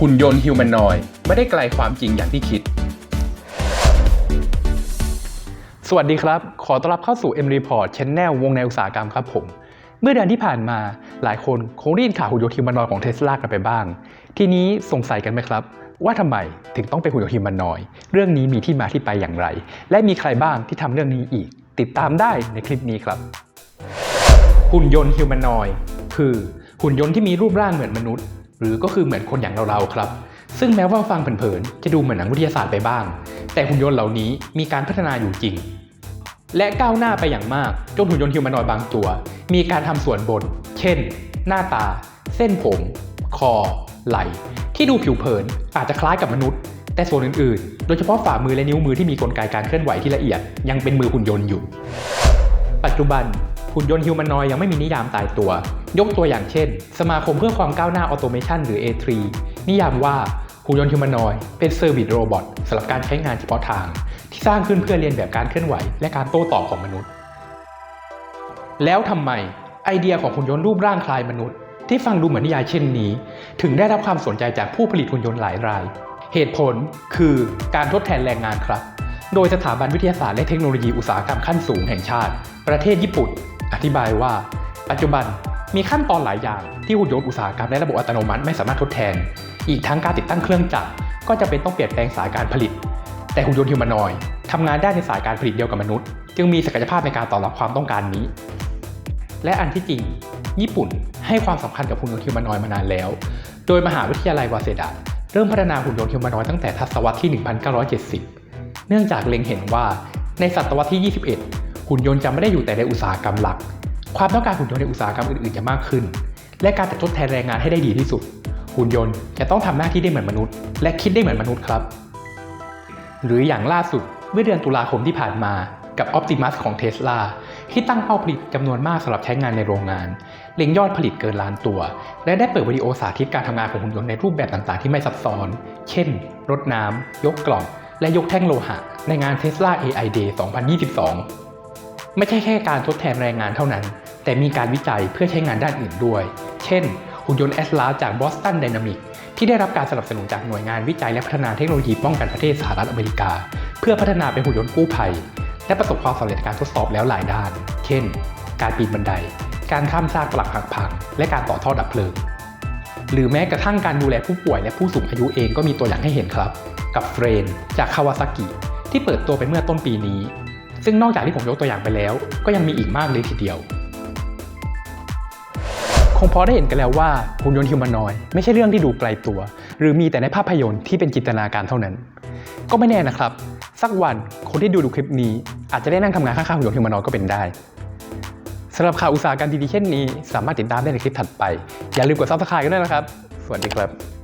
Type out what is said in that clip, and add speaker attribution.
Speaker 1: หุ่นยนต์ฮิวแมนนอยด์ไม่ได้ไกลความจริงอย่างที่คิด สวัสดีครับ ขอต้อนรับเข้าสู่ M Report Channel วงในอุตสาหกรรมครับผม เมื่อเดือนที่ผ่านมาหลายคนคงได้ยินข่าวหุ่นยนต์ฮิวแมนนอยด์ของเทสลากันไปบ้าง ทีนี้สงสัยกันไหมครับ ว่าทำไมถึงต้องเป็นหุ่นยนต์ฮิวแมนนอยด์เรื่องนี้มีที่มาที่ไปอย่างไร และมีใครบ้างที่ทำเรื่องนี้อีก ติดตามได้ในคลิปนี้ครับ หุ่นยนต์ฮิวแมนนอยด์คือหุ่นยนต์ที่มีรูปร่างเหมือนมนุษย์ รือก็คือเหมือนคนอย่างเราๆครับ ซึ่งแม้ว่าฟังเผินๆจะดูเหมือนหนังวิทยาศาสตร์ไปบ้าง แต่หุ่นยนต์เหล่านี้มีการพัฒนาอยู่จริง และก้าวหน้าไปอย่างมากจนหุ่นยนต์ฮิวแมนนอยบางตัว มีการทำส่วนบน เช่น หน้าตา เส้นผม คอ ไหล่ ที่ดูผิวเผินอาจจะคล้ายกับมนุษย์ แต่ส่วนอื่นๆ โดยเฉพาะฝ่ามือและนิ้วมือที่มีกลไกการเคลื่อนไหวที่ละเอียด ยังเป็นมือหุ่นยนต์อยู่ ปัจจุบัน หุ่นยนต์ฮิวแมนนอยยังไม่มีนิยามตายตัว ยกตัวอย่างเช่น สมาคมเพื่อความก้าวหน้าออโตเมชันหรือ A3 นิยามว่าหุ่นยนต์ฮิวแมนนอยเป็นเซอร์วิสโรบอทสำหรับการใช้งานเฉพาะทาง ที่สร้างขึ้นเพื่อเรียนแบบการเคลื่อนไหว และการโต้ตอบของมนุษย์ แล้วทำไมไอเดียของหุ่นยนต์รูปร่างคล้ายมนุษย์ ที่ฟังดูเหมือนนิยายเช่นนี้ ถึงได้รับความสนใจจากผู้ผลิตหุ่นยนต์หลายราย เหตุผลคือการทดแทนแรงงานครับ โดยสถาบันวิทยาศาสตร์และเทคโนโลยีอุตสาหกรรมขั้นสูงแห่งชาติ ประเทศญี่ปุ่น อธิบายว่า ปัจจุบันมีขั้นตอนหลายอย่างที่หุ่นยนต์อุตสาหกรรมและระบบอัตโนมัติไม่สามารถทดแทน อีกทั้งการติดตั้งเครื่องจักรก็จะเป็นต้องเปลี่ยนแปลงสายการผลิต แต่หุ่นยนต์ฮิวมนนอยด์ทำงานได้ในสายการผลิตเดียวกับมนุษย์ จึงมีศักยภาพในการตอบรับความต้องการนี้ และอันที่จริง ญี่ปุ่นให้ความสำคัญกับหุ่นยนต์ฮิวมนนอยด์มานานแล้ว โดยมหาวิทยาลัยวาเซดะเริ่มพัฒนาหุ่นยนต์ฮิวมนนอยด์ตั้งแต่ทศวรรษที่ 1970 เนื่องจากเล็งเห็นว่าในศตวรรษที่ 21 หุ่นยนต์จะไม่ได้อยู่แต่ในอุตสาหกรรมหลัก ความต้องการหุ่นยนต์ในอุตสาหกรรมอื่นๆจะมากขึ้น และการจะทดแทนแรงงานให้ได้ดีที่สุด หุ่นยนต์จะต้องทำหน้าที่ได้เหมือนมนุษย์ และคิดได้เหมือนมนุษย์ครับ หรืออย่างล่าสุดเมื่อเดือนตุลาคมที่ผ่านมากับ Optimus ของ Tesla ที่ตั้งเป้าผลิตจำนวนมากสำหรับใช้งานในโรงงาน เล็งยอดผลิตเกินล้านตัว และได้เปิดวิดีโอสาธิตการทำงานของหุ่นยนต์ในรูปแบบต่างๆ ที่ไม่ซับซ้อน เช่นรดน้ำ ยกกล่อง และยกแท่งโลหะ ในงาน Tesla AI Day 2022 ไม่ใช่แค่การทดแทนแรงงานเท่านั้น แต่มีการวิจัยเพื่อใช้งานด้านอื่นด้วย เช่น หุ่นยนต์ a s l a จาก Boston Dynamics ที่ได้รับการสนับสนุนจากหน่วยงานวิจัยและพัฒนาเทคโนโลยีป้องกันประเทศสหรัฐอเมริกา เพื่อพัฒนาเป็นหุ่นยนต์กู้ภัย และประสบความสำเร็จการทดสอบแล้วหลายด้าน เช่น การปีนบันได การข้ามซากปลักหักพัง และการต่อท่อดับเพลิง หรือแม้กระทั่งการดูแลผู้ป่วยและผู้สูงอายุเองก็มีตัวอย่างให้เห็นครับ กับเฟรนจากคาวาซากิที่เปิดตัวไปเมื่อต้นปีนี้ ซึ่งนอกจากที่ผมยกตัวอย่างไปแล้ว ก็ยังมีอีกมากเลยทีเดียว คงพอได้เห็นกันแล้วว่าหุ่นยนต์ฮิวแมนนอยไม่ใช่เรื่องที่ดูไกลตัว หรือมีแต่ในภาพยนตร์ที่เป็นจินตนาการเท่านั้น ก็ไม่แน่นะครับ สักวันคนที่ดูดูคลิปนี้ อาจจะได้นั่งทำงานข้างๆหุ่นยนต์ฮิวแมนนอยก็เป็นได้สำหรับข่าวอุตสาหกรรมดีๆเช่นนี้ สามารถติดตามได้ในคลิปถัดไป อย่าลืมกด subscribe กันด้วยนะครับ สวัสดีครับ